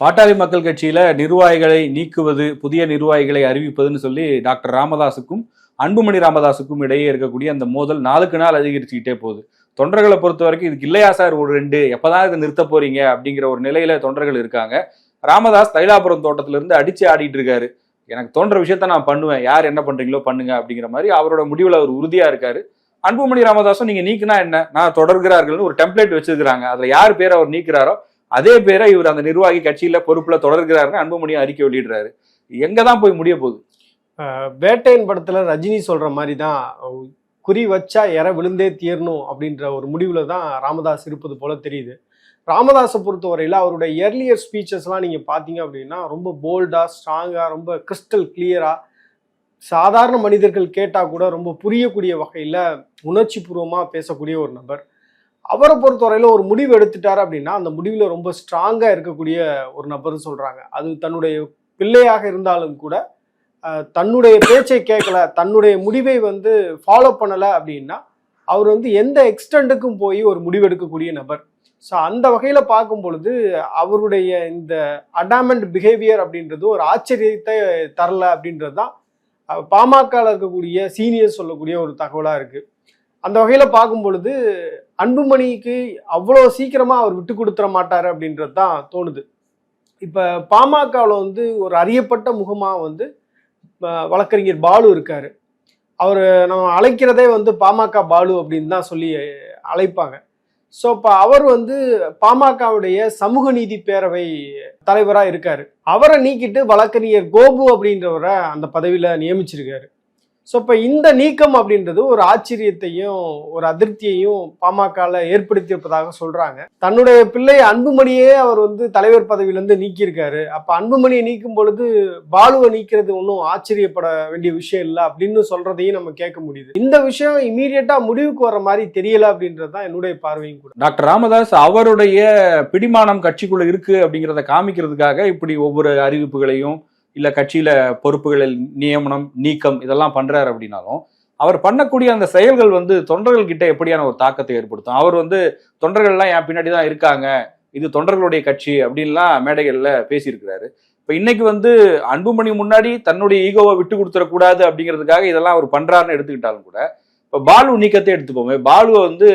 பாட்டாளி மக்கள் கட்சியில நிர்வாகிகளை நீக்குவது புதிய நிர்வாகிகளை அறிவிப்பதுன்னு சொல்லி டாக்டர் ராமதாஸுக்கும் அன்புமணி ராமதாஸுக்கும் இடையே இருக்கக்கூடிய அந்த மோதல் நாளுக்கு நாள் அதிகரிச்சுக்கிட்டே போகுது. தொண்டர்களை பொறுத்த வரைக்கும் இதுக்கு இல்லையா சார் ஒரு ரெண்டு? எப்பதான் இதை நிறுத்த போறீங்க? அப்படிங்கிற ஒரு நிலையில தொண்டர்கள் இருக்காங்க. ராமதாஸ் தைலாபுரம் தோட்டத்திலிருந்து அடிச்சு ஆடிட்டு இருக்காரு. எனக்கு தோன்ற விஷயத்த நான் பண்ணுவேன். யார் என்ன பண்றீங்களோ பண்ணுங்க அப்படிங்கிற மாதிரி அவரோட முடிவில் அவர் உறுதியா இருக்காரு. அன்புமணி ராமதாஸும் நீங்க நீக்குனா என்ன? நான் தொடர்கிறார்கள்னு ஒரு டெம்ப்ளேட் வச்சிருக்கிறாங்க. அதுல யார் பேர் அவர் நீக்கிறாரோ அதே பேரை இவர் அந்த நிர்வாகி கட்சியில பொறுப்புல தொடர்கிறாருன்னு அன்புமணியும் அறிக்கை வெளியிடுறாரு. எங்க தான் போய் முடிய போகுது? வேட்டையின் படத்தில் படத்துல ரஜினி சொல்ற மாதிரி தான் குறி வச்சா இற விழுந்தே தீரணும் அப்படின்ற ஒரு முடிவுல தான் ராமதாஸ் இருப்பது போல தெரியுது. ராமதாஸை பொறுத்தவரையில் அவருடைய இயர்லியர் ஸ்பீச்சஸ்லாம் நீங்கள் பார்த்தீங்க அப்படின்னா ரொம்ப போல்டாக ஸ்ட்ராங்காக ரொம்ப கிறிஸ்டல் கிளியராக சாதாரண மனிதர்கள் கேட்டால் கூட ரொம்ப புரியக்கூடிய வகையில் உணர்ச்சி பூர்வமாக பேசக்கூடிய ஒரு நபர். அவரை பொறுத்தவரையில் ஒரு முடிவு எடுத்துட்டார் அப்படின்னா அந்த முடிவில் ரொம்ப ஸ்ட்ராங்காக இருக்கக்கூடிய ஒரு நபர்னு சொல்கிறாங்க அது தன்னுடைய பிள்ளையாக இருந்தாலும் கூட தன்னுடைய பேச்சை கேட்கல தன்னுடைய முடிவை வந்து ஃபாலோ பண்ணலை அப்படின்னா அவர் வந்து எந்த எக்ஸ்டெண்டுக்கும் போய் ஒரு முடிவெடுக்கக்கூடிய நபர். ஸோ அந்த வகையில் பார்க்கும் பொழுது அவருடைய இந்த அடாமெண்ட் பிஹேவியர் அப்படின்றது ஒரு ஆச்சரியத்தை தரல அப்படின்றது தான் பாமகவில் இருக்கக்கூடிய சீனியர் சொல்லக்கூடிய ஒரு தகவலாக இருக்குது அந்த வகையில் பார்க்கும் பொழுது அன்புமணிக்கு அவ்வளோ சீக்கிரமாக அவர் விட்டு கொடுத்துட மாட்டார் அப்படின்றது தான் தோணுது. இப்போ பாமகவில் வந்து ஒரு அறியப்பட்ட முகமாக வந்து வழக்கறிஞர் பாலு இருக்கார். அவர் நம்ம அழைக்கிறதே வந்து பாமக பாலு அப்படின்னு தான் சொல்லி அழைப்பாங்க. ஸோ இப்போ அவர் வந்து பாமகவுடைய சமூக நீதி பேரவை தலைவராக இருக்கார். அவரை நீக்கிட்டு வழக்கறிஞர் கோபு அப்படின்றவரை அந்த பதவியில் நியமிச்சிருக்காரு. ஸோ இப்போ இந்த நீக்கம் அப்படின்றது ஒரு ஆச்சரியத்தையும் ஒரு அதிருப்தியையும் பாமகவில் ஏற்படுத்தியிருப்பதாக சொல்கிறாங்க தன்னுடைய பிள்ளை அன்புமணியே அவர் வந்து தலைவர் பதவியிலேருந்து நீக்கியிருக்காரு. அப்போ அன்புமணியை நீக்கும் பொழுது பாலுவை நீக்கிறது ஒன்றும் ஆச்சரியப்பட வேண்டிய விஷயம் இல்லை அப்படின்னு சொல்கிறதையும் நம்ம கேட்க முடியுது. இந்த விஷயம் இமீடியட்டாக முடிவுக்கு வர மாதிரி தெரியல அப்படின்றது தான் என்னுடைய பார்வையும் கூட. டாக்டர் ராமதாஸ் அவருடைய பிடிமானம் கட்சிக்குள்ளே இருக்குது அப்படிங்கிறத காமிக்கிறதுக்காக இப்படி ஒவ்வொரு அறிவிப்புகளையும் இல்லை கட்சியில பொறுப்புகளில் நியமனம் நீக்கம் இதெல்லாம் பண்றாரு அப்படின்னாலும் அவர் பண்ணக்கூடிய அந்த செயல்கள் வந்து தொண்டர்கள் கிட்ட எப்படியான ஒரு தாக்கத்தை ஏற்படுத்தும்? அவர் வந்து தொண்டர்கள்லாம் என் பின்னாடி தான் இருக்காங்க இது தொண்டர்களுடைய கட்சி அப்படின்லாம் மேடைகளில் பேசியிருக்கிறாரு. இப்போ இன்னைக்கு வந்து அன்புமணி முன்னாடி தன்னுடைய ஈகோவை விட்டு கொடுத்துடக்கூடாது அப்படிங்கிறதுக்காக இதெல்லாம் அவர் பண்றாருன்னு எடுத்துக்கிட்டாலும் கூட இப்போ பாலு நீக்கத்தை எடுத்துப்போமே பாலுவை வந்து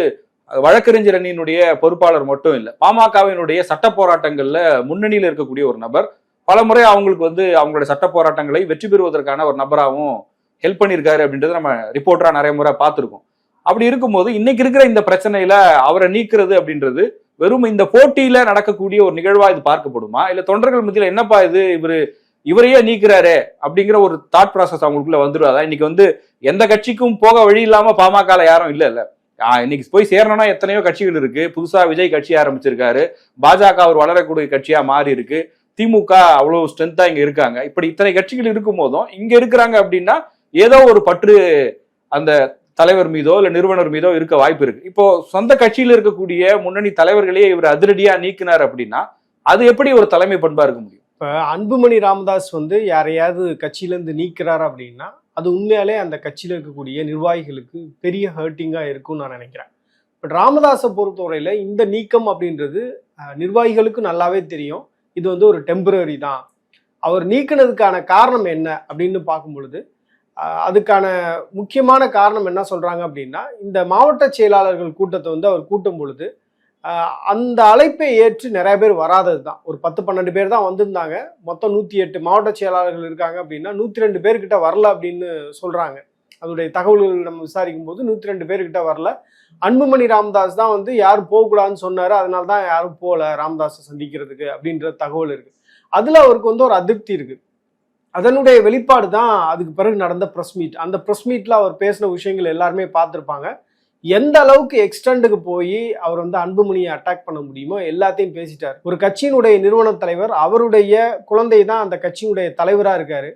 வழக்கறிஞர் அணியினுடைய பொறுப்பாளர் மட்டும் இல்லை பாமகவினுடைய சட்ட போராட்டங்களில் முன்னணியில் இருக்கக்கூடிய ஒரு நபர் பல முறை அவங்களுக்கு வந்து அவங்களுடைய சட்ட போராட்டங்களை வெற்றி பெறுவதற்கான ஒரு நபராகவும் ஹெல்ப் பண்ணியிருக்காரு அப்படின்றது நம்ம ரிப்போர்ட்டரா நிறைய முறை பார்த்துருக்கோம். அப்படி இருக்கும்போது இன்னைக்கு இருக்கிற இந்த பிரச்சனையில அவரை நீக்கிறது அப்படின்றது வெறும் இந்த போட்டியில நடக்கக்கூடிய ஒரு நிகழ்வா இது பார்க்கப்படுமா? இல்ல தொண்டர்கள் மத்தியில என்னப்பா இது இவரு இவரையே நீக்கிறாரே அப்படிங்கிற ஒரு தாட் ப்ராசஸ் அவங்களுக்குள்ள வந்துருவாதா இன்னைக்கு வந்து எந்த கட்சிக்கும் போக வழி இல்லாம பாமகல யாரும் இல்ல இல்ல இன்னைக்கு போய் சேரணும்னா எத்தனையோ கட்சிகள் இருக்கு. புதுசா விஜய் கட்சி ஆரம்பிச்சிருக்காரு. பாஜக அவர் வளரக்கூடிய கட்சியா மாறி இருக்கு திமுக அவ்வளோ ஸ்ட்ரென்த்தாக இங்கே இருக்காங்க. இப்படி இத்தனை கட்சிகள் இருக்கும் போதும் இங்கே இருக்கிறாங்க அப்படின்னா ஏதோ ஒரு பற்று அந்த தலைவர் மீதோ இல்லை நிறுவனர் மீதோ இருக்க வாய்ப்பு இருக்கு. இப்போ சொந்த கட்சியில் இருக்கக்கூடிய முன்னணி தலைவர்களே இவர் அதிரடியாக நீக்கினார் அப்படின்னா அது எப்படி ஒரு தலைமை பண்பா இருக்க முடியும்? இப்போ அன்புமணி ராமதாஸ் வந்து யாரையாவது கட்சியிலேருந்து நீக்கிறார் அப்படின்னா அது உண்மையாலே அந்த கட்சியில் இருக்கக்கூடிய நிர்வாகிகளுக்கு பெரிய ஹர்ட்டிங்காக இருக்கும்னு நான் நினைக்கிறேன். பட் ராமதாஸை பொறுத்தவரையில் இந்த நீக்கம் அப்படின்றது நிர்வாகிகளுக்கு நல்லாவே தெரியும். இது வந்து ஒரு டெம்பரரி தான். அவர் நீக்கினதுக்கான காரணம் என்ன அப்படின்னு பார்க்கும் பொழுது அதுக்கான முக்கியமான காரணம் என்ன சொல்கிறாங்க அப்படின்னா இந்த மாவட்ட செயலாளர்கள் கூட்டத்தை வந்து அவர் கூட்டும் பொழுது அந்த அழைப்பை ஏற்று நிறைய பேர் வராதது தான். ஒரு பத்து பன்னெண்டு பேர் தான் வந்திருந்தாங்க. மொத்தம் நூற்றி எட்டு மாவட்ட செயலாளர்கள் இருக்காங்க அப்படின்னா நூற்றி ரெண்டு பேர்கிட்ட வரல அப்படின்னு சொல்கிறாங்க அதோடைய தகவல்கள் நம்ம விசாரிக்கும் போது நூற்றி ரெண்டு பேர்கிட்ட வரல. அன்புமணி ராமதாஸ் தான் வந்து யாரும் போகக்கூடாதுன்னு சொன்னார். அதனால தான் யாரும் போகல ராமதாஸை சந்திக்கிறதுக்கு அப்படின்ற தகவல் இருக்குது அதில் அவருக்கு வந்து ஒரு அதிருப்தி இருக்குது அதனுடைய வெளிப்பாடு தான் அதுக்கு பிறகு நடந்த ப்ரெஸ் மீட் அந்த ப்ரெஸ் மீட்டில் அவர் பேசின விஷயங்கள் எல்லாருமே பார்த்துருப்பாங்க. எந்த அளவுக்கு எக்ஸ்டெண்டுக்கு போய் அவர் வந்து அன்புமணியை அட்டாக் பண்ண முடியுமோ எல்லாத்தையும் பேசிட்டார். ஒரு கட்சியினுடைய நிறுவன தலைவர் அவருடைய குழந்தை தான் அந்த கட்சியினுடைய தலைவராக இருக்காரு.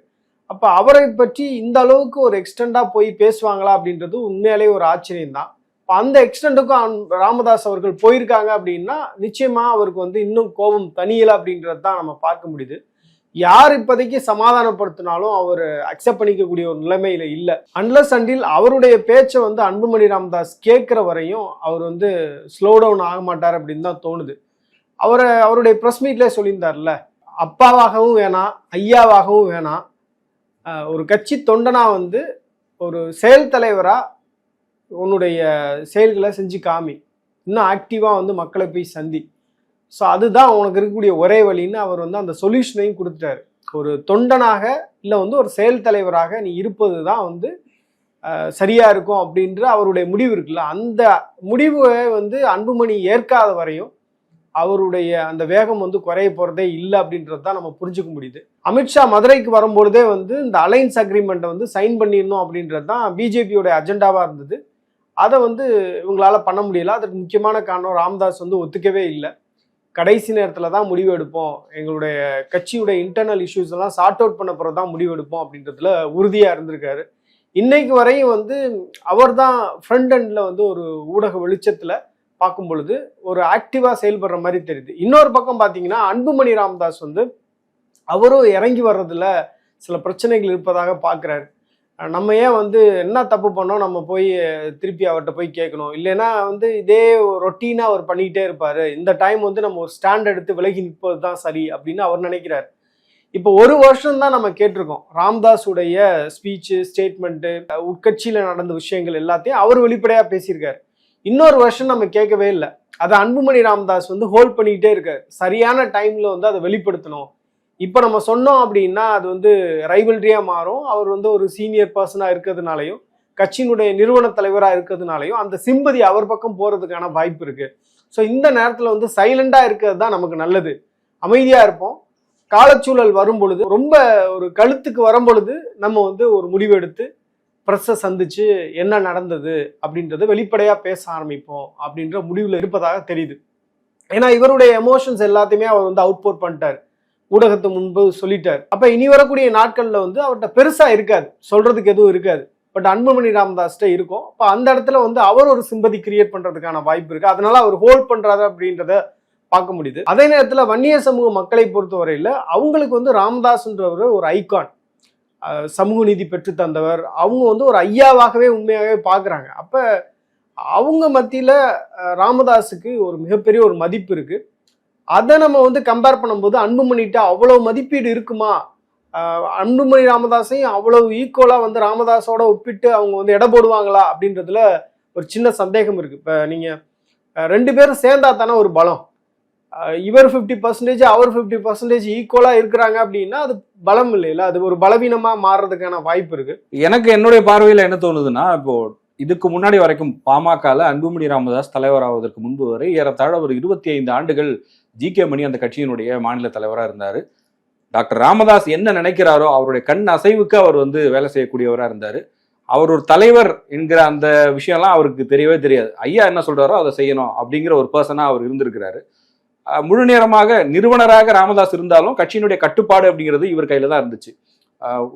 அப்போ அவரை பற்றி இந்த அளவுக்கு ஒரு எக்ஸ்டெண்டாக போய் பேசுவாங்களா அப்படின்றது உண்மையாலே ஒரு ஆச்சரியம் தான் இப்போ அந்த எக்ஸ்டெண்டுக்கும் ராமதாஸ் அவர்கள் போயிருக்காங்க அப்படின்னா நிச்சயமாக அவருக்கு வந்து இன்னும் கோபம் தனியலை அப்படின்றது தான் நம்ம பார்க்க முடியுது. யார் இப்போதைக்கு சமாதானப்படுத்தினாலும் அவர் அக்செப்ட் பண்ணிக்கக்கூடிய ஒரு நிலைமையில இல்லை. அன்லஸ் அண்டில் அவருடைய பேச்சை வந்து அன்புமணி ராமதாஸ் கேட்குற வரையும் அவர் வந்து ஸ்லோ டவுன் ஆக மாட்டார் அப்படின்னு தான் தோணுது. அவரை அவருடைய ப்ரெஸ் மீட்லேயே சொல்லியிருந்தார்ல அப்பாவாகவும் வேணாம் ஐயாவாகவும் வேணாம் ஒரு கட்சி தொண்டனா வந்து ஒரு செயல் தலைவராக உன்னுடைய செயல்களை செஞ்சு காமி. இன்னும் ஆக்டிவாக வந்து மக்களை போய் சந்தி. ஸோ அதுதான் உனக்கு இருக்கக்கூடிய ஒரே வழின்னு அவர் வந்து அந்த சொல்யூஷனையும் கொடுத்துட்டாரு. ஒரு தொண்டனாக இல்லை வந்து ஒரு செயல் தலைவராக நீ இருப்பது தான் வந்து சரியாக இருக்கும் அப்படின்ற அவருடைய முடிவு இருக்குல்ல? அந்த முடிவை வந்து அன்புமணி ஏற்காத வரையும் அவருடைய அந்த வேகம் வந்து குறைய போகிறதே இல்லை அப்படின்றது தான் நம்ம புரிஞ்சுக்க முடியுது. அமித்ஷா மதுரைக்கு வரும்பொழுதே வந்து இந்த அலைன்ஸ் அக்ரிமெண்ட்டை வந்து சைன் பண்ணிடணும் அப்படின்றது தான் பிஜேபியோட அஜெண்டாவாக இருந்தது. அதை வந்து இவங்களால் பண்ண முடியல. அதுக்கு முக்கியமான காரணம் ராம்தாஸ் வந்து ஒத்துக்கவே இல்லை. கடைசி நேரத்தில் தான் முடிவு எடுப்போம். எங்களுடைய கட்சியுடைய இன்டர்னல் இஷ்யூஸ் எல்லாம் சார்ட் அவுட் பண்ண பிறகு தான் முடிவு எடுப்போம் அப்படின்றதுல உறுதியாக இருந்திருக்காரு. இன்னைக்கு வரையும் வந்து அவர் தான் ஃப்ரண்ட் எண்டில் வந்து ஒரு ஊடக வெளிச்சத்தில் பார்க்கும் பொழுது ஒரு ஆக்டிவாக செயல்படுற மாதிரி தெரியுது. இன்னொரு பக்கம் பார்த்தீங்கன்னா அன்புமணி ராமதாஸ் வந்து அவரும் இறங்கி வர்றதுல சில பிரச்சனைகள் இருப்பதாக பார்க்குறாரு. நம்ம ஏன் வந்து என்ன தப்பு பண்ணோம்? நம்ம போய் திருப்பி அவர்கிட்ட போய் கேட்கணும். இல்லைன்னா வந்து இதே ரொட்டீனாக அவர் பண்ணிக்கிட்டே இருப்பார். இந்த டைம் வந்து நம்ம ஒரு ஸ்டாண்ட் எடுத்து விலகி நிற்பது தான் சரி அப்படின்னு அவர் நினைக்கிறார். இப்போ ஒரு வருஷம் தான் நம்ம கேட்டிருக்கோம். ராம்தாஸுடைய ஸ்பீச்சு ஸ்டேட்மெண்ட்டு உட்கட்சியில் நடந்த விஷயங்கள் எல்லாத்தையும் அவர் வெளிப்படையாக பேசியிருக்காரு. இன்னொரு வருஷம் நம்ம கேட்கவே இல்லை. அதை அன்புமணி ராமதாஸ் வந்து ஹோல்ட் பண்ணிக்கிட்டே இருக்காரு. சரியான டைம்ல வந்து அதை வெளிப்படுத்தணும். இப்போ நம்ம சொன்னோம் அப்படின்னா அது வந்து ரைவல்ரியா மாறும். அவர் வந்து ஒரு சீனியர் பர்சனாக இருக்கிறதுனாலையும் கட்சியினுடைய நிறுவன தலைவராக இருக்கிறதுனாலையும் அந்த சிம்பதி அவர் பக்கம் போறதுக்கான வாய்ப்பு இருக்கு. ஸோ இந்த நேரத்தில் வந்து சைலண்டாக இருக்கிறது தான் நமக்கு நல்லது. அமைதியாக இருப்போம். காலச்சூழல் வரும் பொழுது ரொம்ப ஒரு கழுத்துக்கு வரும் பொழுது நம்ம வந்து ஒரு முடிவெடுத்து ப்ரெஸ்ஸை சந்திச்சு என்ன நடந்தது அப்படின்றத வெளிப்படையாக பேச ஆரம்பிப்போம் அப்படின்ற முடிவில் இருப்பதாக தெரியுது. ஏன்னா இவருடைய எமோஷன்ஸ் எல்லாத்தையுமே அவர் வந்து அவுட் பண்ணிட்டார். ஊடகத்து முன்பு சொல்லிட்டார். அப்போ இனி வரக்கூடிய நாட்களில் வந்து அவர்கிட்ட பெருசாக இருக்காது. சொல்கிறதுக்கு எதுவும் இருக்காது. பட் அன்புமணி ராமதாஸ்கிட்ட இருக்கும். அப்போ அந்த இடத்துல வந்து அவர் ஒரு சிம்பதி கிரியேட் பண்ணுறதுக்கான வாய்ப்பு இருக்குது அதனால அவர் ஹோல்ட் பண்ணுறாரு அப்படின்றத பார்க்க முடியுது. அதே நேரத்தில் வன்னிய சமூக மக்களை பொறுத்தவரையில் அவங்களுக்கு வந்து ராமதாஸ்ன்றவர் ஒரு ஐகான் சமூக நீதி பெற்று தந்தவர். அவங்க வந்து ஒரு ஐயாவாகவே உண்மையாகவே பார்க்குறாங்க. அப்போ அவங்க மத்தியில் ராமதாஸுக்கு ஒரு மிகப்பெரிய ஒரு மதிப்பு இருக்குது அதை நம்ம வந்து கம்பேர் பண்ணும்போது அன்புமணிகிட்ட அவ்வளோ மதிப்பீடு இருக்குமா? அன்புமணி ராமதாஸையும் அவ்வளவு ஈக்குவலாக வந்து ராமதாஸோட ஒப்பிட்டு அவங்க வந்து எடை போடுவாங்களா அப்படின்றதுல ஒரு சின்ன சந்தேகம் இருக்குது இப்போ நீங்கள் ரெண்டு பேரும் சேர்ந்தா தானே ஒரு பலம். இவர் ஃபிஃப்டி பர்சன்டேஜ் அவர் ஃபிஃப்டி பர்சன்டேஜ் ஈக்குவலாக இருக்கிறாங்க அப்படின்னா அது பலம் இல்லைல்ல அது ஒரு பலவீனமாக மாறுறதுக்கான வாய்ப்பு இருக்கு. எனக்கு என்னுடைய பார்வையில் என்ன தோணுதுன்னா இப்போ இதுக்கு முன்னாடி வரைக்கும் பாமகல அன்புமணி ராமதாஸ் தலைவராவதற்கு முன்பு வரை ஏறத்தாழ ஒரு இருபத்தி ஐந்து ஆண்டுகள் ஜி கே மணி அந்த கட்சியினுடைய மாநில தலைவராக இருந்தார். டாக்டர் ராமதாஸ் என்ன நினைக்கிறாரோ அவருடைய கண் அசைவுக்கு அவர் வந்து வேலை செய்யக்கூடியவராக இருந்தார். அவர் ஒரு தலைவர் என்கிற அந்த விஷயம்லாம் அவருக்கு தெரியவே தெரியாது. ஐயா என்ன சொல்றாரோ அதை செய்யணும் அப்படிங்கிற ஒரு பர்சனாக அவர் இருந்திருக்கிறாரு. முழு நேரமாக நிறுவனராக ராமதாஸ் இருந்தாலும் கட்சியினுடைய கட்டுப்பாடு அப்படிங்கிறது இவர் கையில தான் இருந்துச்சு.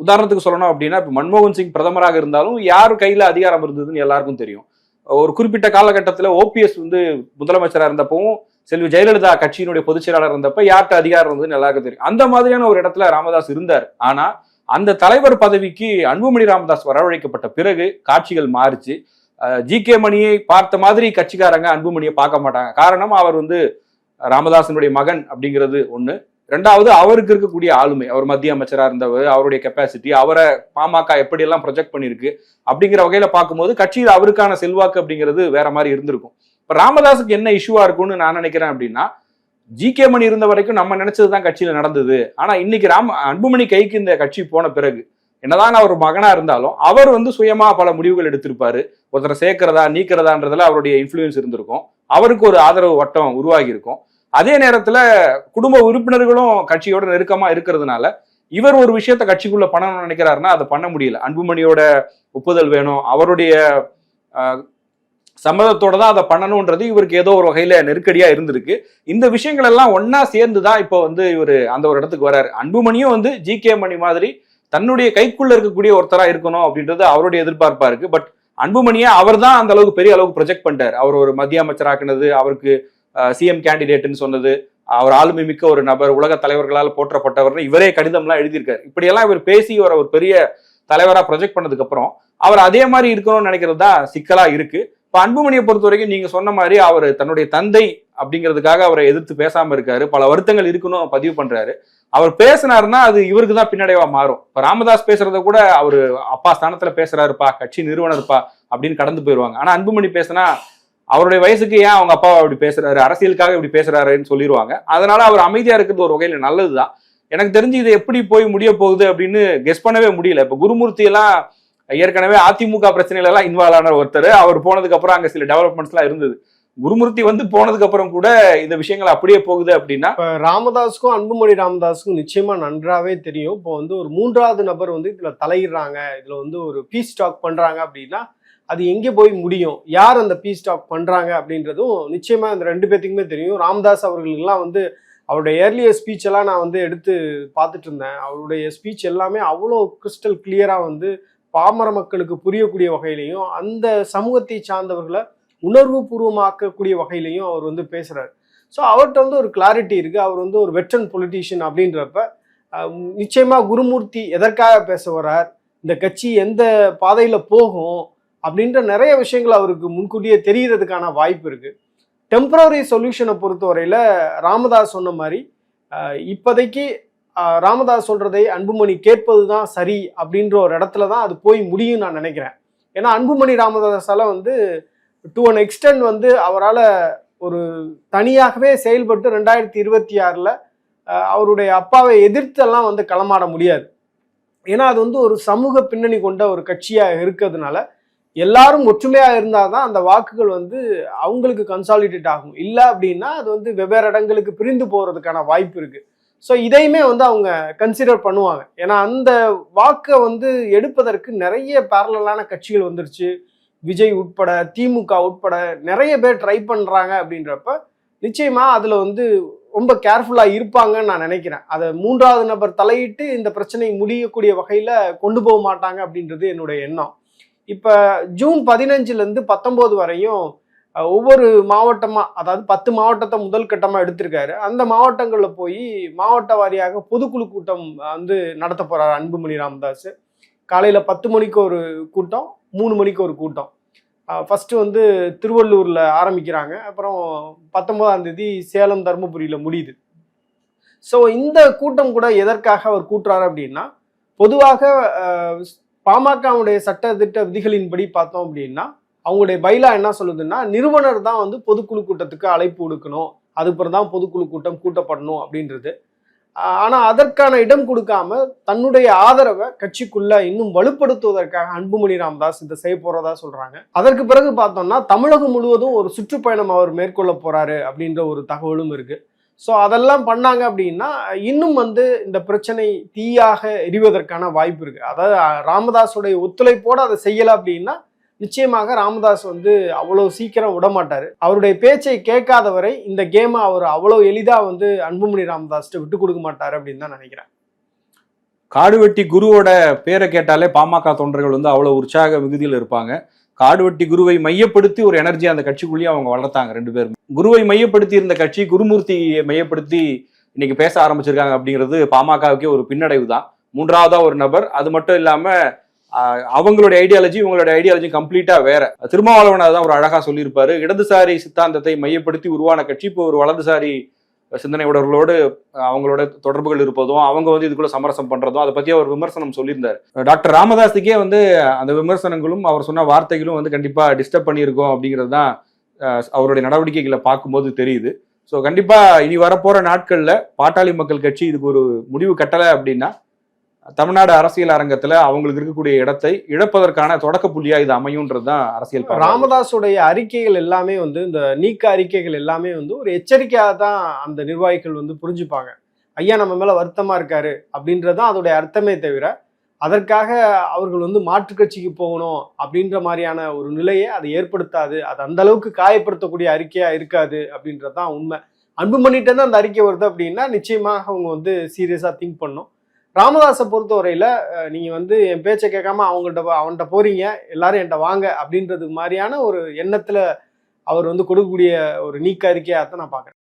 உதாரணத்துக்கு சொல்லணும் அப்படின்னா இப்போ மன்மோகன் சிங் பிரதமராக இருந்தாலும் யார் கையில அதிகாரம் இருந்ததுன்னு எல்லாருக்கும் தெரியும். ஒரு குறிப்பிட்ட காலகட்டத்தில் ஓபிஎஸ் வந்து முதலமைச்சராக இருந்தப்பவும் செல்வி ஜெயலலிதா கட்சியினுடைய பொதுச் செயலாளர் இருந்தப்ப யார்கிட்ட அதிகாரம் இருந்ததுன்னு எல்லாருக்கும் தெரியும். அந்த மாதிரியான ஒரு இடத்துல ராமதாஸ் இருந்தார். ஆனா அந்த தலைவர் பதவிக்கு அன்புமணி ராமதாஸ் வரவழைக்கப்பட்ட பிறகு காட்சிகள் மாறிச்சு. ஜி கே மணியை பார்த்த மாதிரி கட்சிக்காரங்க அன்புமணியை பார்க்க மாட்டாங்க. காரணம் அவர் வந்து ராமதாசனுடைய மகன் அப்படிங்கிறது ஒன்று ரெண்டாவது அவருக்கு இருக்கக்கூடிய ஆளுமை அவர் மத்திய அமைச்சராக இருந்தவர் அவருடைய கெப்பாசிட்டி அவரை பாமக எப்படியெல்லாம் ப்ரொஜெக்ட் பண்ணியிருக்கு அப்படிங்கிற வகையில் பார்க்கும்போது கட்சியில் அவருக்கான செல்வாக்கு அப்படிங்கிறது வேற மாதிரி இருந்திருக்கும். இப்போ ராமதாஸுக்கு என்ன இஷ்யூவாக இருக்கும்னு நான் நினைக்கிறேன் அப்படின்னா ஜி கே மணி இருந்த வரைக்கும் நம்ம நினைச்சதுதான் கட்சியில் நடந்தது. ஆனால் இன்னைக்கு ராம அன்புமணி கைக்கு இந்த கட்சி போன பிறகு என்னதான் அவர் மகனா இருந்தாலும் அவர் வந்து சுயமா பல முடிவுகள் எடுத்திருப்பாரு. ஒருத்தரை சேர்க்கிறதா நீக்கிறதான்றதுல அவருடைய இன்ஃபுளுயன்ஸ் இருந்திருக்கும். அவருக்கு ஒரு ஆதரவு வட்டம் உருவாகி இருக்கும் அதே நேரத்துல குடும்ப உறுப்பினர்களும் கட்சியோட நெருக்கமா இருக்கிறதுனால இவர் ஒரு விஷயத்த கட்சிக்குள்ள பண்ணணும்னு நினைக்கிறாருன்னா அதை பண்ண முடியல. அன்புமணியோட ஒப்புதல் வேணும். அவருடைய சம்மதத்தோட தான் அதை பண்ணணும்ன்றது இவருக்கு ஏதோ ஒரு வகையில நெருக்கடியா இருந்திருக்கு. இந்த விஷயங்கள் எல்லாம் ஒன்னா சேர்ந்து தான் இப்போ வந்து இவர் அந்த ஒரு இடத்துக்கு வராரு. அன்புமணியும் வந்து ஜி. கே. மணி மாதிரி தன்னுடைய கைக்குள்ள இருக்கக்கூடிய ஒருத்தரா இருக்கணும் அப்படின்றது அவருடைய எதிர்பார்ப்பா இருக்கு. பட் அன்புமணியை அவர் தான் அந்த அளவுக்கு பெரிய அளவுக்கு ப்ரொஜெக்ட் பண்ணிட்டார். அவர் ஒரு மத்திய அமைச்சராக்குனது அவருக்கு சிஎம் கேண்டிடேட்னு சொன்னது. அவர் ஆளுமை மிக்க ஒரு நபர் உலக தலைவர்களால் போற்றப்பட்டவர்னு இவரே கடிதம்லாம் எழுதியிருக்காரு. இப்படியெல்லாம் இவர் பேசி ஒரு ஒரு பெரிய தலைவராக ப்ரொஜெக்ட் பண்ணதுக்கு அப்புறம் அவர் அதே மாதிரி இருக்கணும்னு நினைக்கிறது தான் சிக்கலா இருக்கு. இப்போ அன்புமணியை பொறுத்த வரைக்கும் நீங்க சொன்ன மாதிரி அவர் தன்னுடைய தந்தை அப்படிங்கிறதுக்காக அவரை எதிர்த்து பேசாம இருக்காரு. பல வருத்தங்கள் இருக்குன்னு பதிவு பண்றாரு. அவர் பேசினாருன்னா அது இவருக்கு தான் பின்னடைவா மாறும். இப்போ ராமதாஸ் பேசுறத கூட அவர் அப்பா ஸ்தானத்துல பேசுறாருப்பா கட்சி நிறுவனர்ப்பா அப்படின்னு கடந்து போயிடுவாங்க ஆனா அன்புமணி பேசினா அவருடைய வயசுக்கு ஏன் அவங்க அப்பா அப்படி பேசுறாரு அரசியலுக்காக இப்படி பேசுறாருன்னு சொல்லிடுவாங்க அதனால அவர் அமைதியா இருக்கிறது ஒரு வகையில நல்லதுதான். எனக்கு தெரிஞ்சு இது எப்படி போய் முடிய போகுது அப்படின்னு கெஸ் பண்ணவே முடியல. இப்ப குருமூர்த்தி எல்லாம் ஏற்கனவே அதிமுக பிரச்சனையில எல்லாம் இன்வால்வ் ஆன ஒருத்தர். அவர் போனதுக்கு அப்புறம் அங்க சில டெவலப்மெண்ட்ஸ் எல்லாம் இருந்தது. குருமூர்த்தி வந்து போனதுக்கு அப்புறம் கூட இந்த விஷயங்கள் அப்படியே போகுது அப்படின்னா ராமதாஸுக்கும் அன்புமணி ராமதாஸுக்கும் நிச்சயமா நன்றாவே தெரியும். இப்போ வந்து ஒரு மூன்றாவது நபர் வந்து இதுல தலையிடுறாங்க. இதுல வந்து ஒரு பீஸ் டாக் பண்றாங்க அப்படின்னா அது எங்கே போய் முடியும்? யார் அந்த பீஸ் டாக் பண்ணுறாங்க அப்படின்றதும் நிச்சயமாக இந்த ரெண்டு பேர்த்துக்குமே தெரியும். ராம்தாஸ் அவர்களுக்கெல்லாம் வந்து அவருடைய ஏர்லியர் ஸ்பீச் எல்லாம் நான் வந்து எடுத்து பார்த்துட்டு இருந்தேன். அவருடைய ஸ்பீச் எல்லாமே அவ்வளோ கிறிஸ்டல் கிளியராக வந்து பாமர மக்களுக்கு புரியக்கூடிய வகையிலையும் அந்த சமூகத்தை சார்ந்தவர்களை உணர்வு பூர்வமாக்கக்கூடிய வகையிலையும் அவர் வந்து பேசுகிறார் ஸோ அவர்கிட்ட வந்து ஒரு கிளாரிட்டி இருக்குது அவர் வந்து ஒரு வெட்ரன் பொலிட்டீஷியன் அப்படின்றப்ப நிச்சயமாக குருமூர்த்தி எதற்காக பேச வர்றார்? இந்த கட்சி எந்த பாதையில் போகும்? அப்படின்ற நிறைய விஷயங்கள் அவருக்கு முன்கூட்டியே தெரியறதுக்கான வாய்ப்பு இருக்கு. டெம்பரரி சொல்யூஷனை பொறுத்தவரையில் ராமதாஸ் சொன்ன மாதிரி இப்போதைக்கு ராமதாஸ் சொல்றதை அன்புமணி கேட்பது தான் சரி அப்படின்ற ஒரு இடத்துல தான் அது போய் முடியும் நான் நினைக்கிறேன். ஏன்னா அன்புமணி ராமதாஸால் வந்து டு அன் எக்ஸ்டென்ட் வந்து அவரால் ஒரு தனியாகவே செயல்பட்டு ரெண்டாயிரத்தி இருபத்தி ஆறில் அவருடைய அப்பாவை எதிர்த்தெல்லாம் வந்து களமாட முடியாது. ஏன்னா அது வந்து ஒரு சமூக பின்னணி கொண்ட ஒரு கட்சியாக இருக்கிறதுனால எல்லாரும் ஒற்றுமையாக இருந்தால் தான் அந்த வாக்குகள் வந்து அவங்களுக்கு கன்சாலிடேட் ஆகும். இல்லை அப்படின்னா அது வந்து வெவ்வேறு இடங்களுக்கு பிரிந்து போகிறதுக்கான வாய்ப்பு இருக்குது ஸோ இதையுமே வந்து அவங்க கன்சிடர் பண்ணுவாங்க. ஏன்னா அந்த வாக்கை வந்து எடுப்பதற்கு நிறைய பேரலான கட்சிகள் வந்துருச்சு. விஜய் உட்பட திமுக உட்பட நிறைய பேர் ட்ரை பண்ணுறாங்க அப்படின்றப்ப நிச்சயமாக அதில் வந்து ரொம்ப கேர்ஃபுல்லாக இருப்பாங்கன்னு நான் நினைக்கிறேன். அதை மூன்றாவது நபர் தலையிட்டு இந்த பிரச்சனை முடியக்கூடிய வகையில் கொண்டு போக மாட்டாங்க அப்படின்றது என்னுடைய எண்ணம். இப்போ ஜூன் பதினஞ்சுலேருந்து பத்தொம்போது வரையும் ஒவ்வொரு மாவட்டமாக அதாவது பத்து மாவட்டத்தை முதல் கட்டமாக எடுத்திருக்காரு. அந்த மாவட்டங்களில் போய் மாவட்ட வாரியாக பொதுக்குழு கூட்டம் வந்து நடத்த போகிறார் அன்புமணி ராமதாஸ் காலையில் பத்து மணிக்கு ஒரு கூட்டம் மூணு மணிக்கு ஒரு கூட்டம். ஃபஸ்ட்டு வந்து திருவள்ளூரில் ஆரம்பிக்கிறாங்க. அப்புறம் பத்தொன்பதாம் தேதி சேலம் தருமபுரியில் முடியுது. ஸோ இந்த கூட்டம் கூட எதற்காக அவர் கூட்டுறாரு அப்படின்னா பொதுவாக பாமகவுடைய சட்ட திட்ட விதிகளின்படி பார்த்தோம் அப்படின்னா அவங்களுடைய பைலா என்ன சொல்லுதுன்னா நிறுவனர் தான் வந்து பொதுக்குழு கூட்டத்துக்கு அழைப்பு கொடுக்கணும் அதுக்கப்புறம் தான் பொதுக்குழு கூட்டம் கூட்டப்படணும் அப்படின்றது. ஆனால் அதற்கான இடம் கொடுக்காம தன்னுடைய ஆதரவை கட்சிக்குள்ள இன்னும் வலுப்படுத்துவதற்காக அன்புமணி ராமதாஸ் இதை செய்ய போறதா சொல்றாங்க. அதற்கு பிறகு பார்த்தோம்னா தமிழகம் முழுவதும் ஒரு சுற்றுப்பயணம் அவர் மேற்கொள்ள போறாரு அப்படின்ற ஒரு தகவலும் இருக்கு. ஸோ அதெல்லாம் பண்ணாங்க அப்படின்னா இன்னும் வந்து இந்த பிரச்சனை தீயாக எரிவதற்கான வாய்ப்பு இருக்குது அதாவது ராமதாஸுடைய ஒத்துழைப்போடு அதை செய்யலை அப்படின்னா நிச்சயமாக ராமதாஸ் வந்து அவ்வளோ சீக்கிரம் விடமாட்டார். அவருடைய பேச்சை கேட்காதவரை இந்த கேமை அவர் அவ்வளோ எளிதாக வந்து அன்புமணி ராமதாஸ்ட்டு விட்டு கொடுக்க மாட்டார் அப்படின்னு தான் நினைக்கிறேன். காடுவெட்டி குருவோட பேரை கேட்டாலே பாமக தொண்டர்கள் வந்து அவ்வளோ உற்சாக மிகுதியில் இருப்பாங்க. காடுவட்டி குருவை மையப்படுத்தி ஒரு எனர்ஜி அந்த கட்சிக்குள்ளேயே அவங்க வளர்த்தாங்க ரெண்டு பேரும். குருவை மையப்படுத்தி இருந்த கட்சி குருமூர்த்தியை மையப்படுத்தி இன்னைக்கு பேச ஆரம்பிச்சிருக்காங்க அப்படிங்கிறது பாமகவுக்கே ஒரு பின்னடைவு தான். மூன்றாவதா ஒரு நபர். அது மட்டும் இல்லாம அவங்களுடைய ஐடியாலஜி இவங்களுடைய ஐடியாலஜி கம்ப்ளீட்டா வேற. திருமாவளவன் அதான் ஒரு அழகா சொல்லியிருப்பாரு. இடதுசாரி சித்தாந்தத்தை மையப்படுத்தி உருவான கட்சி. இப்போ ஒரு வலதுசாரி சிந்தனையுடர்களோடு அவங்களோட தொடர்புகள் இருப்பதும் அவங்க வந்து இதுக்குள்ள சமரசம் பண்றதும் அதை பத்தி அவர் விமர்சனம் சொல்லியிருந்தார். டாக்டர் ராமதாஸுக்கே வந்து அந்த விமர்சனங்களும் அவர் சொன்ன வார்த்தைகளும் வந்து கண்டிப்பா டிஸ்டர்ப் பண்ணியிருக்கோம் அப்படிங்கிறது தான் அவருடைய நடவடிக்கைகளை பார்க்கும்போது தெரியுது. ஸோ கண்டிப்பா இனி வரப்போற நாட்கள்ல பாட்டாளி மக்கள் கட்சி இதுக்கு ஒரு முடிவு கட்டலை அப்படின்னா தமிழ்நாடு அரசியல் அரங்கத்துல அவங்களுக்கு இருக்கக்கூடிய இடத்தை இழப்பதற்கான தொடக்க புள்ளியா இது அமையும்ன்றது தான் அரசியல் பார்வை. ராமதாஸுடைய அறிக்கைகள் எல்லாமே வந்து இந்த நீக்க அறிக்கைகள் எல்லாமே வந்து ஒரு எச்சரிக்கையாக தான் அந்த நிர்வாகிகள் வந்து புரிஞ்சுப்பாங்க. ஐயா நம்ம மேல வருத்தமா இருக்காரு அப்படின்றதான் அதோடைய அர்த்தமே தவிர அதற்காக அவர்கள் வந்து மாற்றுக் கட்சிக்கு போகணும் அப்படின்ற மாதிரியான ஒரு நிலையை அது ஏற்படுத்தாது அது அந்த அளவுக்கு காயப்படுத்தக்கூடிய அறிக்கையா இருக்காது அப்படின்றதான் உண்மை. அன்பு தான் அந்த அறிக்கை வருது அப்படின்னா நிச்சயமாக அவங்க வந்து சீரியஸா திங்க் பண்ணும் ராமதாஸை பொறுத்தவரையில் நீங்கள் வந்து என் பேச்சை கேட்காம அவங்கள்ட்ட அவன்கிட்ட போகிறீங்க எல்லாரும் என்கிட்ட வாங்க அப்படின்றது மாதிரியான ஒரு எண்ணத்தில் அவர் வந்து கொடுக்கக்கூடிய ஒரு நீக்க அறிக்கையாக தான் நான் பார்க்குறேன்.